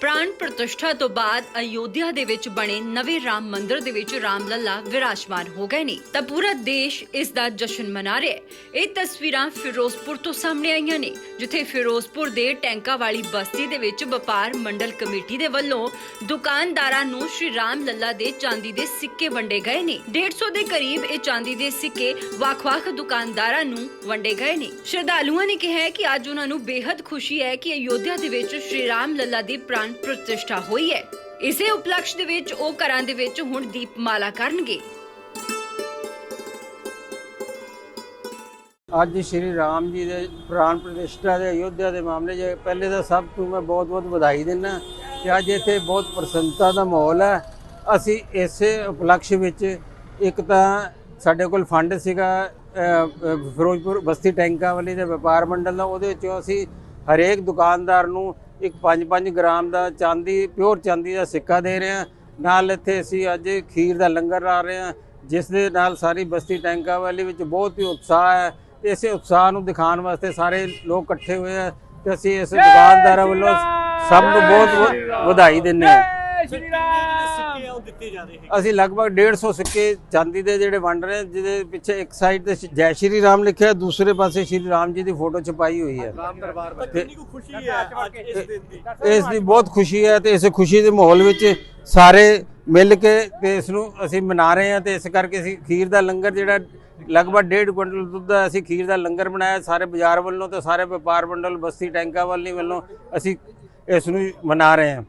ਪ੍ਰਾਣ ਪ੍ਰਤਿਸ਼ਠਾ ਤੋਂ ਬਾਅਦ ਅਯੋਧਿਆ ਦੇ ਵਿੱਚ ਬਣੇ ਨਵੇਂ ਰਾਮ ਮੰਦਿਰ ਦੇ ਵਿੱਚ ਰਾਮ ਲੱਲਾ ਵਿਰਾਜਮਾਨ ਹੋ ਗਏ ਨੇ। ਤਾਂ ਪੂਰਾ ਦੇਸ਼ ਇਸ ਦਾ ਜਸ਼ਨ ਮਨਾ ਰਿਹਾ ਹੈ। ਇਹ ਤਸਵੀਰਾਂ ਫਿਰੋਜ਼ਪੁਰ ਤੋਂ ਸਾਹਮਣੇ ਆਈਆਂ ਨੇ, ਜਿੱਥੇ ਫਿਰੋਜ਼ਪੁਰ ਦੇ ਟੈਂਕਾ ਵਾਲੀ ਬਸਤੀ ਦੇ ਵਿੱਚ ਵਪਾਰ ਮੰਡਲ ਕਮੇਟੀ ਦੇ ਵੱਲੋਂ ਦੁਕਾਨਦਾਰਾਂ ਨੂੰ ਸ਼੍ਰੀ ਰਾਮ ਲੱਲਾ ਦੇ ਚਾਂਦੀ ਦੇ ਸਿੱਕੇ ਵੰਡੇ ਗਏ ਨੇ। 150 ਦੇ ਕਰੀਬ ਇਹ ਚਾਂਦੀ ਦੇ ਸਿੱਕੇ ਵੱਖ-ਵੱਖ ਦੁਕਾਨਦਾਰਾਂ ਨੂੰ ਵੰਡੇ ਗਏ ਨੇ। ਸ਼ਰਧਾਲੂਆਂ ਨੇ ਕਿਹਾ ਕਿ ਅੱਜ ਉਹਨਾਂ ਨੂੰ ਬੇहद ਖੁਸ਼ੀ ਹੈ ਕਿ ਅਯੋਧਿਆ ਦੇ ਵਿੱਚ ਸ਼੍ਰੀ ਰਾਮ ਲੱਲਾ ਦੀ ਪ੍ਰਾਣ ਪ੍ਰਤਿਸ਼ਠਾ ਹੋਈ ਹੈ। ਇਸੇ ਉਪਲਕਸ਼ ਦੇ ਵਿੱਚ ਉਹ ਘਰਾਂ ਦੇ ਵਿੱਚ ਹੁਣ ਦੀਪਮਾਲਾ ਕਰਨਗੇ। ਅੱਜ ਸ਼੍ਰੀ ਰਾਮ ਜੀ ਦੇ ਪ੍ਰਾਣ ਪ੍ਰਤਿਸ਼ਠਾ ਦੇ ਅਯੋਧਿਆ ਦੇ ਮਾਮਲੇ 'ਚ ਪਹਿਲੇ ਤਾਂ ਸਭ ਤੋਂ ਮੈਂ ਬਹੁਤ-ਬਹੁਤ ਵਧਾਈ ਦਿੰਦਾ ਕਿ ਅੱਜ ਇੱਥੇ ਬਹੁਤ ਪ੍ਰਸੰਨਤਾ ਦਾ ਮਾਹੌਲ ਹੈ। ਅਸੀਂ ਇਸੇ ਉਪਲਕਸ਼ ਵਿੱਚ ਇੱਕ ਤਾਂ ਸਾਡੇ ਕੋਲ ਫੰਡ ਸੀਗਾ ਫਿਰੋਜ਼ਪੁਰ ਬਸਤੀ ਟੈਂਕਾਂ ਵਾਲੀ ਦੇ ਵਪਾਰ ਮੰਡਲ ਦਾ, ਉਹਦੇ ਵਿੱਚੋਂ ਅਸੀਂ ਹਰੇਕ ਦੁਕਾਨਦਾਰ ਨੂੰ ਇੱਕ 5-5 ਗ੍ਰਾਮ ਦਾ ਚਾਂਦੀ ਪਿਓਰ ਚਾਂਦੀ ਦਾ ਸਿੱਕਾ ਦੇ ਰਹੇ ਹਾਂ। ਨਾਲ ਇੱਥੇ ਅਸੀਂ ਅੱਜ ਖੀਰ ਦਾ ਲੰਗਰ ਲਾ ਰਹੇ ਹਾਂ ਜਿਸ ਦੇ ਨਾਲ ਸਾਰੀ ਬਸਤੀ ਟੈਂਕਾਂ ਵਾਲੀ ਵਿੱਚ ਬਹੁਤ ਹੀ ਉਤਸ਼ਾਹ ਹੈ। ਇਸੇ ਉਤਸ਼ਾਹ ਨੂੰ ਦਿਖਾਉਣ ਵਾਸਤੇ ਸਾਰੇ ਲੋਕ ਇਕੱਠੇ ਹੋਏ ਆ ਤੇ ਅਸੀਂ ਇਸ ਦੁਕਾਨਦਾਰਾਂ ਵੱਲੋਂ ਸਭ ਨੂੰ ਬਹੁਤ ਵਧਾਈ ਦਿੰਦੇ ਹਾਂ ਸਿੱਕੇ ਆ ਉਹ ਦਿੱਤੇ ਜਾ ਰਹੇ ਹੈਗੇ? ਅਸੀਂ ਲਗਭਗ 150 ਸਿੱਕੇ ਚਾਂਦੀ ਦੇ ਜਿਹੜੇ ਵੰਡ ਰਹੇ ਹਾਂ, ਜਿਹਦੇ ਪਿੱਛੇ ਇੱਕ ਸਾਈਡ ਤੇ ਜੈ ਸ਼੍ਰੀ ਰਾਮ ਲਿਖਿਆ ਦੂਸਰੇ ਪਾਸੇ ਸ਼੍ਰੀ ਰਾਮ ਜੀ ਦੀ ਫੋਟੋ ਛਪਾਈ ਹੋਈ ਹੈ। ਤਾਂ ਕਿੰਨੀ ਕੁ ਖੁਸ਼ੀ ਹੈ ਅੱਜ ਇਸ ਦਿਨ ਦੀ? ਇਸ ਦੀ ਬਹੁਤ ਖੁਸ਼ੀ ਹੈ ਤੇ ਇਸ ਖੁਸ਼ੀ ਦੇ ਮਾਹੌਲ ਵਿੱਚ ਸਾਰੇ ਮਿਲ ਕੇ ਤੇ ਇਸ ਨੂੰ ਅਸੀਂ ਮਨਾ ਰਹੇ ਹਾਂ ਤੇ ਇਸ ਕਰਕੇ ਅਸੀਂ ਖੀਰ ਦਾ ਲੰਗਰ ਜਿਹੜਾ ਲਗਭਗ 1.5 ਕੁਇੰਟਲ ਦੁੱਧ ਦਾ ਅਸੀਂ ਖੀਰ ਦਾ ਲੰਗਰ ਬਣਾਇਆ ਸਾਰੇ ਬਾਜ਼ਾਰ ਵੱਲੋਂ ਤੇ ਸਾਰੇ ਵਪਾਰ ਮੰਡਲ ਬਸਤੀ ਟੈਂਕਾ ਵਾਲੀ ਵੱਲੋਂ ਅਸੀਂ ਇਸ ਨੂੰ ਮਨਾ ਰਹੇ ਹਾਂ।